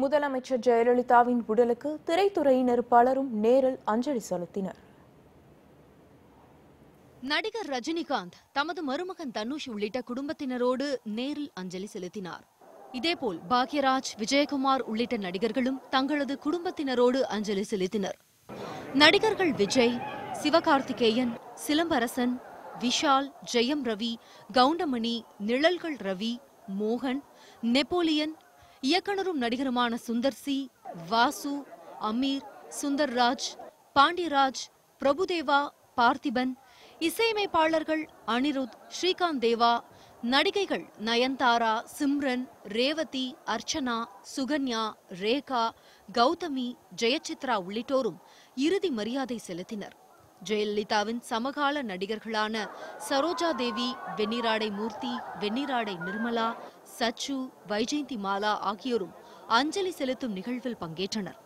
முதலமைச்சர் ஜெயலலிதாவின் உடலுக்கு திரைத்துறையினர் பலரும் நேரில் அஞ்சலி செலுத்தினர். நடிகர் ரஜினிகாந்த் தமது மருமகன் தனுஷ் உள்ளிட்ட குடும்பத்தினரோடு நேரில் அஞ்சலி செலுத்தினார். இதேபோல் பாக்யராஜ் விஜயகுமார் உள்ளிட்ட நடிகர்களும் தங்களது குடும்பத்தினரோடு அஞ்சலி செலுத்தினர். நடிகர்கள் விஜய் சிவகார்த்திகேயன் சிலம்பரசன் விஷால் ஜெயம் ரவி கவுண்டமணி நிழல்கள் ரவி மோகன் நெப்போலியன் இயக்குனரும் நடிகருமான சுந்தர் சி வாசு அமீர் சுந்தர்ராஜ் பாண்டியராஜ் பிரபுதேவா பார்த்திபன் இசையமைப்பாளர்கள் அனிருத் ஸ்ரீகாந்த் தேவா நடிகைகள் நயன்தாரா சிம்ரன் ரேவதி அர்ச்சனா சுகன்யா ரேகா கௌதமி ஜெயசித்ரா உள்ளிட்டோரும் இறுதி மரியாதை செலுத்தினர். ஜெயலலிதாவின் சமகால நடிகர்களான சரோஜா தேவி வெண்ணிராடை மூர்த்தி வெண்ணிராடை நிர்மலா சச்சு வைஜெயந்தி மாலா ஆகியோரும் அஞ்சலி செலுத்தும் நிகழ்வில் பங்கேற்றனர்.